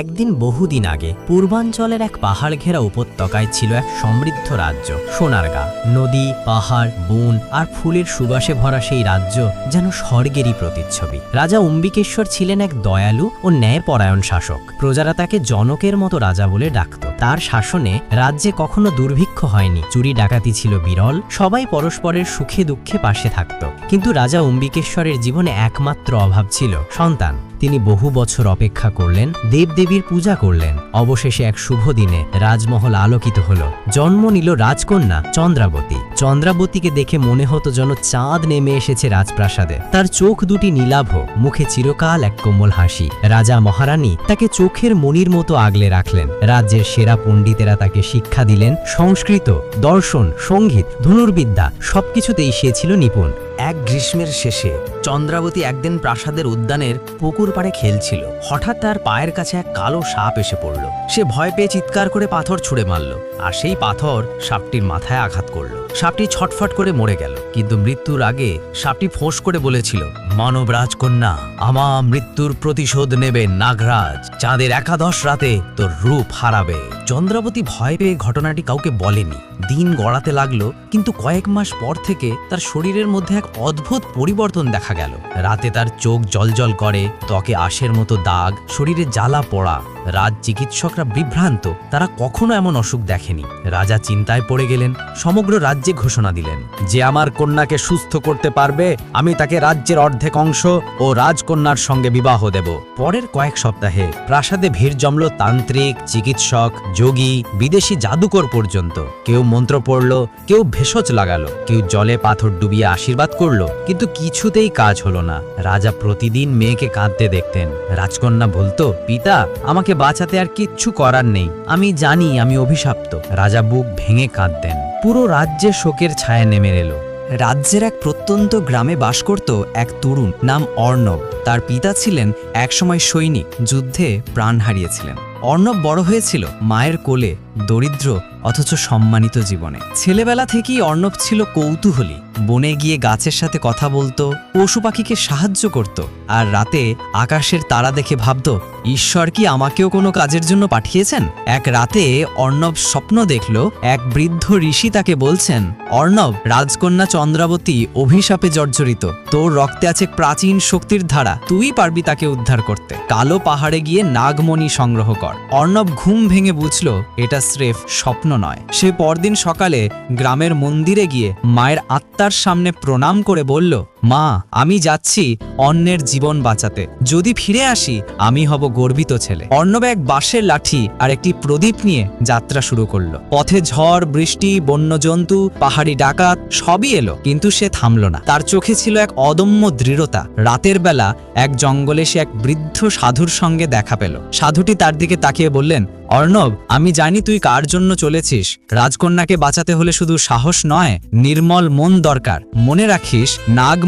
একদিন বহুদিন আগে পূর্বাঞ্চলের এক পাহাড় ঘেরা উপত্যকায় ছিল এক সমৃদ্ধ রাজ্য, সোনারগা। নদী, পাহাড়, বন আর ফুলের সুবাসে ভরা সেই রাজ্য যেন স্বর্গেরই প্রতিচ্ছবি। রাজা অম্বিকেশ্বর ছিলেন এক দয়ালু ও ন্যায়পরায়ণ শাসক। প্রজারা তাকে জনকের মতো রাজা বলে ডাকত। তার শাসনে রাজ্যে কখনো দুর্ভিক্ষ হয়নি। চুরি ডাকাতি ছিল বিরল, সবাই পরস্পরের সুখে দুঃখে পাশে থাকত। কিন্তু রাজা অম্বিকেশ্বরের জীবনে একমাত্র অভাব ছিল সন্তান। তিনি বহু বছর অপেক্ষা করলেন, দেবদেবীর পূজা করলেন। অবশেষে এক শুভ দিনে রাজমহল আলোকিত হল। জন্ম নিল রাজকন্যা চন্দ্রাবতী। চন্দ্রাবতীকে দেখে মনে হতো যেন চাঁদ নেমে এসেছে রাজপ্রাসাদে। তার চোখ দুটি নীলাভ, মুখে চিরকাল এক কোমল হাসি। রাজা মহারানী তাকে চোখের মনির মতো আগলে রাখলেন। রাজ্যের সেরা পণ্ডিতেরা তাকে শিক্ষা দিলেন, সংস্কৃত, দর্শন, সংগীত, ধনুর্বিদ্যা সবকিছুতেই সে ছিল নিপুণ। এক গ্রীষ্মের শেষে চন্দ্রাবতী একদিন প্রাসাদের উদ্যানের পুকুর পাড়ে খেলছিল। হঠাৎ তার পায়ের কাছে এক কালো সাপ এসে পড়ল। সে ভয় পেয়ে চিৎকার করে পাথর ছুঁড়ে মারল আর সেই পাথর সাপটির মাথায় আঘাত করল। সাপটি ছটফট করে মরে গেল, কিন্তু মৃত্যুর আগে সাপটি ফোঁস করে বলেছিল, মানব রাজকন্যা আমা মৃত্যুর প্রতিশোধ নেবে নাগরাজ। চাঁদের একাদশ রাতে তোর রূপ হারাবে। চন্দ্রাবতী ভয় পেয়ে ঘটনাটি কাউকে বলেনি। দিন গড়াতে লাগল, কিন্তু কয়েক মাস পর থেকে তার শরীরের মধ্যে এক অদ্ভুত পরিবর্তন দেখা গেল। রাতে তার চোখ জলজল করে, ত্বকে আশের মতো দাগ, শরীরে জ্বালা পড়া। রাজ চিকিৎসকরা বিভ্রান্ত, তারা কখনো এমন অসুখ দেখেনি। রাজা চিন্তায় পড়ে গেলেন, সমগ্র রাজ্যে ঘোষণা দিলেন, যে আমার কন্যাকে সুস্থ করতে পারবে, আমি তাকে রাজ্যের অর্ধেক অংশ ও রাজকন্যার সঙ্গে বিবাহ দেব। পরের কয়েক সপ্তাহে প্রাসাদে ভিড় জমল তান্ত্রিক, চিকিৎসক, যোগী, বিদেশি জাদুকর পর্যন্ত। কেউ মন্ত্র পড়ল, কেউ ভেষজ লাগালো, কেউ জলে পাথর ডুবিয়ে আশীর্বাদ করল, কিন্তু কিছুতেই কাজ হলো না। রাজা প্রতিদিন মেয়েকে কাঁদতে দেখতেন। রাজকন্যা বলতো, পিতা, আমাকে বাঁচাতে আর কিচ্ছু করার নেই। আমি জানি আমি অভিশাপ্ত। রাজা বুক ভেঙে কাঁদতেন। পুরো রাজ্যে শোকের ছায়া নেমে এলো। রাজ্যের এক প্রত্যন্ত গ্রামে বাস করত এক তরুণ নাম অর্ণব। তার পিতা ছিলেন একসময় সৈনিক, যুদ্ধে প্রাণ হারিয়েছিলেন। অর্ণব বড় হয়েছিল, মায়ের কোলে, দরিদ্র অথচ সম্মানিত জীবনে। ছেলেবেলা থেকেই অর্ণব ছিল কৌতূহলী। বনে গিয়ে গাছের সাথে কথা বলতো, পশু পাখিকে সাহায্য করত আর রাতে আকাশের তারা দেখে ভাবত, ঈশ্বর কি আমাকেও কোনো কাজের জন্য পাঠিয়েছেন? এক রাতে অর্ণব স্বপ্ন দেখল, এক বৃদ্ধ ঋষি তাকে বলছেন, অর্ণব, রাজকন্যা চন্দ্রাবতী অভিশাপে জর্জরিত। তোর রক্তে আছে প্রাচীন শক্তির ধারা। তুই পারবি তাকে উদ্ধার করতে। কালো পাহাড়ে গিয়ে নাগমণি সংগ্রহ কর। অর্ণব ঘুম ভেঙে বুঝল, এটা স্রেফ স্বপ্ন নয়। সে পরদিন সকালে গ্রামের মন্দিরে গিয়ে মায়ের আত্মার সামনে প্রণাম করে বলল মা, আমি যাচ্ছি অন্যের জীবন বাঁচাতে। যদি ফিরে আসি, আমি হব গর্বিত ছেলে। অর্ণব এক বাঁশের লাঠি আর একটি প্রদীপ নিয়ে যাত্রা শুরু করল। পথে ঝড়, বৃষ্টি, বন্যজন্তু, পাহাড়ি ডাকাত, সবই এলো, কিন্তু সে থামল না। তার চোখে ছিল এক অদম্য দৃঢ়তা। রাতের বেলা এক জঙ্গলে সে এক বৃদ্ধ সাধুর সঙ্গে দেখা পেল। সাধুটি তার দিকে তাকিয়ে বললেন, অর্ণব, আমি জানি তুই কার জন্য চলেছিস। রাজকন্যাকে বাঁচাতে হলে শুধু সাহস নয়, নির্মল মন দরকার। মনে রাখিস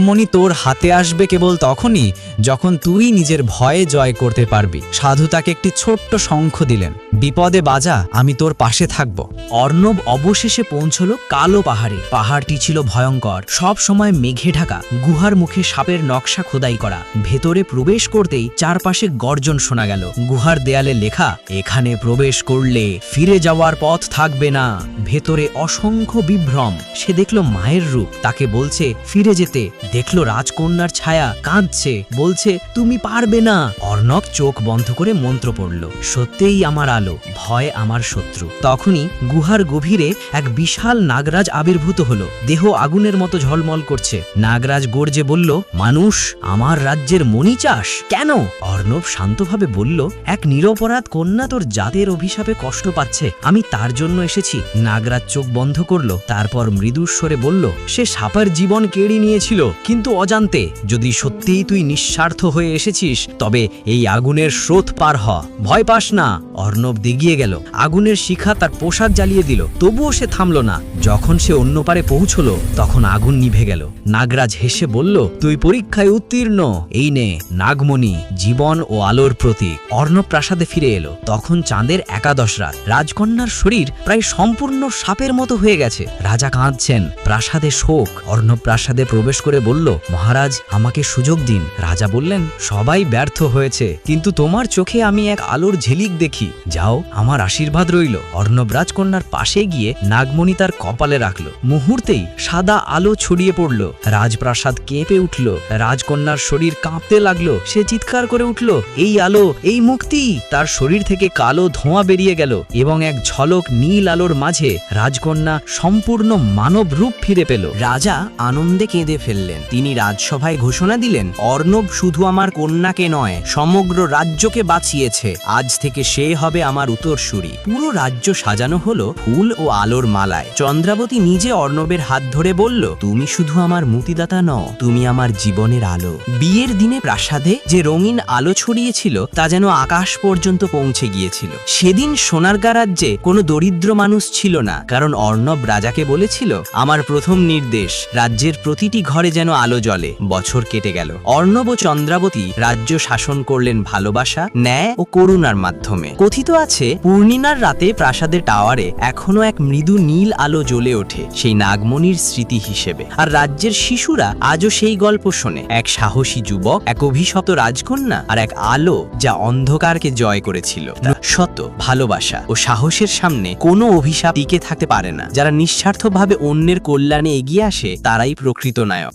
নাগমণি তোর হাতে আসবে কেবল তখনই যখন তুই নিজের ভয়ে জয় করতে পারবি। সাধু তাকে একটি ছোট্ট শঙ্খ দিলেন। বিপদে বাজা, আমি তোর পাশে থাকব। অর্ণব অবশেষে পৌঁছল কালো পাহাড়ে। পাহাড়টি ছিল ভয়ঙ্কর। সব সময় মেঘে ঢাকা, গুহার মুখে সাপের নকশা খোদাই করা। ভেতরে প্রবেশ করতেই চারপাশে গর্জন শোনা গেল। গুহার দেয়ালে লেখা, এখানে প্রবেশ করলে ফিরে যাওয়ার পথ থাকবে না। ভেতরে অসংখ্য বিভ্রম। সে দেখল মায়ের রূপ। তাকে বলছে, ফিরে যেতে। দেখল রাজকন্যার ছায়া কাঁদছে। বলছে, তুমি পারবে না। অর্ণব চোখ বন্ধ করে মন্ত্র পড়ল, সত্যিই আমার আলো। ভয় আমার শত্রু। তখনই গুহার গভীরে এক বিশাল নাগরাজ আবির্ভূত হলো। দেহ আগুনের মতো ঝলমল করছে। নাগরাজ গর্জে বলল, মানুষ, আমার রাজ্যের মণি চাষ কেন? অর্ণব শান্তভাবে বলল, এক নিরপরাধ কন্যা তোর জাতের অভিশাপে কষ্ট পাচ্ছে। আমি তার জন্য এসেছি। নাগরাজ চোখ বন্ধ করল, তারপর মৃদুস্বরে বলল, সে সাপার জীবন কেড়ে নিয়েছিল, কিন্তু অজান্তে, যদি সত্যিই তুই নিঃস্বার্থ হয়ে এসেছিস, তবে এই আগুনের স্রোত পার হ। ভয় পাস না। অর্ণব দেগিয়ে গেল। আগুনের শিখা তার পোশাক জ্বালিয়ে দিল। তবুও সে থামল না। যখন সে অন্য পারে পৌঁছলো, তখন আগুন নিভে গেল। নাগরাজ হেসে বলল, তুই পরীক্ষায় উত্তীর্ণ। এই নে, নাগমণি, জীবন ও আলোর প্রতীক। অর্ণব প্রাসাদে ফিরে এলো। তখন চাঁদের একাদশ রাত। রাজকন্যার শরীর প্রায় সম্পূর্ণ সাপের মতো হয়ে গেছে। রাজা কাঁদছেন। প্রাসাদে শোক। অর্ণব প্রাসাদে প্রবেশ করে বলল, মহারাজ, আমাকে সুযোগ দিন। রাজা বললেন, সবাই ব্যর্থ হয়েছে। কিন্তু তোমার চোখে আমি এক আলোর ঝিলিক দেখি যাও আমার আশীর্বাদ রইল। অর্ণব রাজকন্যার পাশে গিয়ে নাগমণি তার কপালে রাখল। মুহূর্তেই সাদা আলো ছড়িয়ে পড়ল। রাজপ্রাসাদ কেঁপে উঠল। রাজকন্যার শরীর কাঁপতে লাগল। সে চিৎকার করে উঠল, এই আলো, এই মুক্তি! তার শরীর থেকে কালো ধোঁয়া বেরিয়ে গেল এবং এক ঝলক নীল আলোর মাঝে রাজকন্যা সম্পূর্ণ মানব রূপ ফিরে পেল। রাজা আনন্দে কেঁদে ফেললেন। তিনি রাজসভায় ঘোষণা দিলেন, অর্ণব শুধু আমার কন্যাকে নয়, সমগ্র রাজ্যকে বাঁচিয়েছে। আজ থেকে সে হবে আমার উত্তরসূরি পুরো রাজ্য সাজানো হলো ফুল ও আলোর মালায়। চন্দ্রাবতী নিজে অর্ণবের হাত ধরে বলল, তুমি শুধু আমার মুক্তিদাতা নও, তুমি আমার জীবনের আলো। বিয়ের দিনে প্রাসাদে যে রঙিন আলো ছড়িয়েছিল, তা যেন আকাশ পর্যন্ত পৌঁছে গিয়েছিল। সেদিন সোনারগা রাজ্যে কোনো দরিদ্র মানুষ ছিল না, কারণ অর্ণব রাজাকে বলেছিল, আমার প্রথম নির্দেশ, রাজ্যের প্রতিটি ঘরে যেন আলো জ্বলে। বছর কেটে গেল। অর্ণব ও চন্দ্রাবতী রাজ্য শাসন করলেন ভালোবাসা, ন্যায় ও করুণার মাধ্যমে। কথিত আছে পূর্ণিমার রাতে প্রাসাদের টাওয়ারে এখনও এক মৃদু নীল আলো জ্বলে ওঠে, সেই নাগমণির স্মৃতি হিসেবে। আর রাজ্যের শিশুরা আজও সেই গল্প শোনে। এক সাহসী যুবক, এক অভিশপ্ত রাজকন্যা আর এক আলো যা অন্ধকারকে জয় করেছিল। সত্য, ভালোবাসা ও সাহসের সামনে কোনো অভিশাপ টিকে থাকতে পারে না। যারা নিঃস্বার্থভাবে অন্যের কল্যাণে এগিয়ে আসে, তারাই প্রকৃত নায়ক।